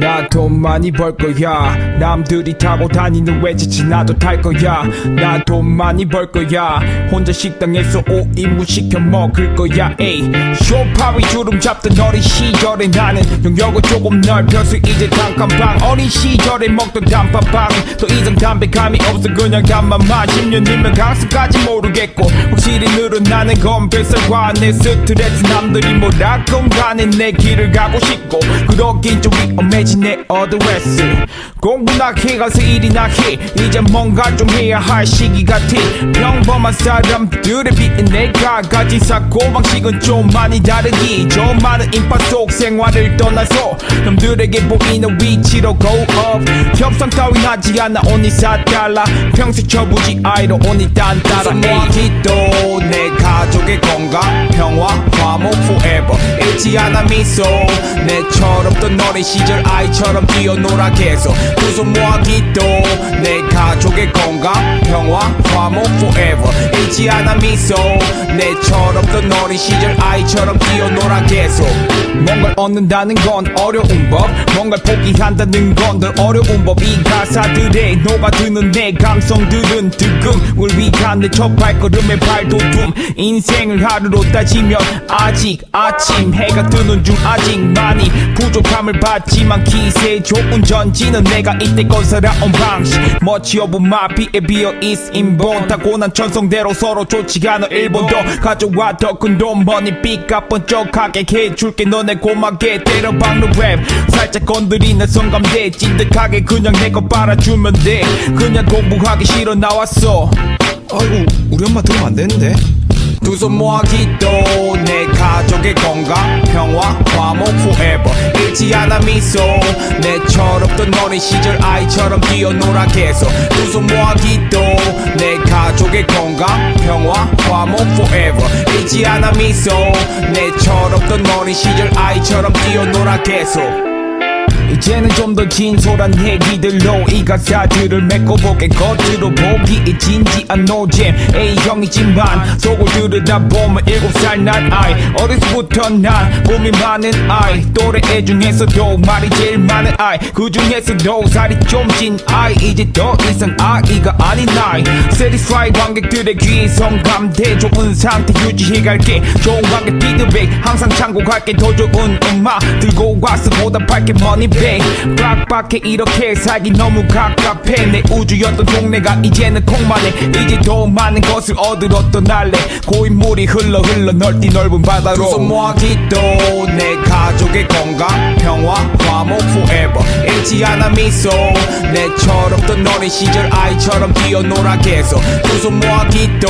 나 돈 많이 벌 거야. 남들이 타고 다니는 외제차 나도 탈 거야. 나 돈 많이 벌 거야. 혼자 식당에서 5인분 시켜 먹을 거야. 에이 쇼파위 주름 잡던 어린 시절에 나는 영역은 조금 넓혀서 이제 단칸방. 어린 시절에 먹던 단팥빵 더 이상 담백함이 없어. 그냥 단맛만 10년이면 강수까지 모르겠고. 확실히 늘어나는 건 뱃살과 내 스트레스. 남들이 뭐라건 간에 내 길을 가고 싶고. 그러긴 좀 위험해 진내 어드레스 공부나 해 가서 일이나 해 이제 뭔가 좀 해야 할 시기 같아. 평범한 사람들에 비해 내가 가진 사고방식은 좀 많이 다르기 저 많은 인파 속 생활을 떠나서 남들에게 보이는 위치로 go up. 협상 따윈 하지 않아 only 4달러 평생 쳐부지 아이로 only 딴 따라. 기도 내 가족의 건강 평화 화목 forever. 잃지 않아 미소. 내처럼 또 어린 시절 아이처럼 뛰어놀아 계속. 두 손 모아 기도 내 가족의 건강 평화 화목 forever. 잃지 않아 미소. 내처럼 또 어린 시절 아이처럼 뛰어놀아 계속. 뭔가를 얻는다는 건 어려운 법. 뭔가를 포기한다는 건더 어려운 법. 이 가사들에 녹아드는 내 감성들은 득금 을 위한 내 첫 발걸음의 발돋움 인생을 하루로 따지면 아직 아침 해가 뜨는 중 아직 많이 부족함을 받지만 기세 좋은 전지는 내가 이때껏 살아온 방식. 멋지 오브 마피에 비어 있 인본 타고난 천성대로 서로 좋지 않아 일본도. 가져와 더 큰 돈 버니 삐까 번쩍하게 해줄게. 너네 고맙게 때려 박는 랩 살짝 건드리는 성감대. 찐득하게 그냥 내 거 빨아주면 돼. 그냥 공부하기 싫어 나왔어. 아이고 우리 엄마 들으면 안 되는데 두 손 모아 기도 내 가족의 건강 평화 화목 forever. 잃지 않아 미소. 내처럼 또 어린 시절 아이처럼 뛰어놀아 계속. 두 손 모아 기도 내 가족의 건강 평화 화목 forever. 잃지 않아 미소. 내처럼 또 어린 시절 아이처럼 뛰어놀아 계속 이제는 좀 더 진솔한 얘기들로 이 가사들을 메꿔보게. 겉으로 보기에 진지한 노잼. A형이지만 속을 들여다보면 일곱 살 난 아이. 어려서부터 난 꿈이 많은 아이. 또래 애 중에서도 말이 제일 많은 아이. 그 중에서도 살이 좀 찐 아이. 이제 더 이상 아이가 아닌 나이. Satisfy 관객들의 귀에 성감대 좋은 상태 유지해갈게. 좋은 관객 피드백. 항상 참고할게. 더 좋은 음악. 들고 와서 보답할게. 머니 백 빡빡해 이렇게 살기 너무 갑갑해. 내 우주였던 동네가 이제는 콩만해. 이제 더 많은 것을 얻으러 떠날래. 고인물이 흘러 흘러 넓디 넓은 바다로. 두손 모아 기도 내 가족의 건강 평화 화목 forever. 잃지 않아 미소. 내처럼 또 어린 시절 아이처럼 뛰어놀아 계속. 두손 모아 기도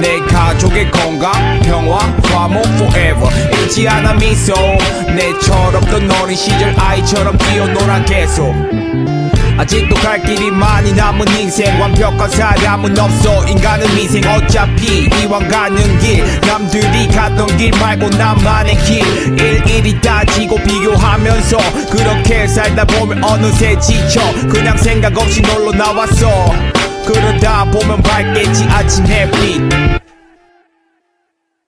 내 가족의 건강 평화 화목 forever 잃지 않아 미소. 내처럼 또 어린 시절 아이처럼 뛰어놀아 계속. 아직도 갈 길이 많이 남은 인생. 완벽한 사람은 없어. 인간은 미생. 어차피 이왕 가는 길 남들이 가던 길 말고 나만의 길. 일일이 따지고 비교하면서 그렇게 살다 보면 어느새 지쳐. 그냥 생각 없이 놀러 나왔어. 그러다 보면 밝겠지. 아침 햇빛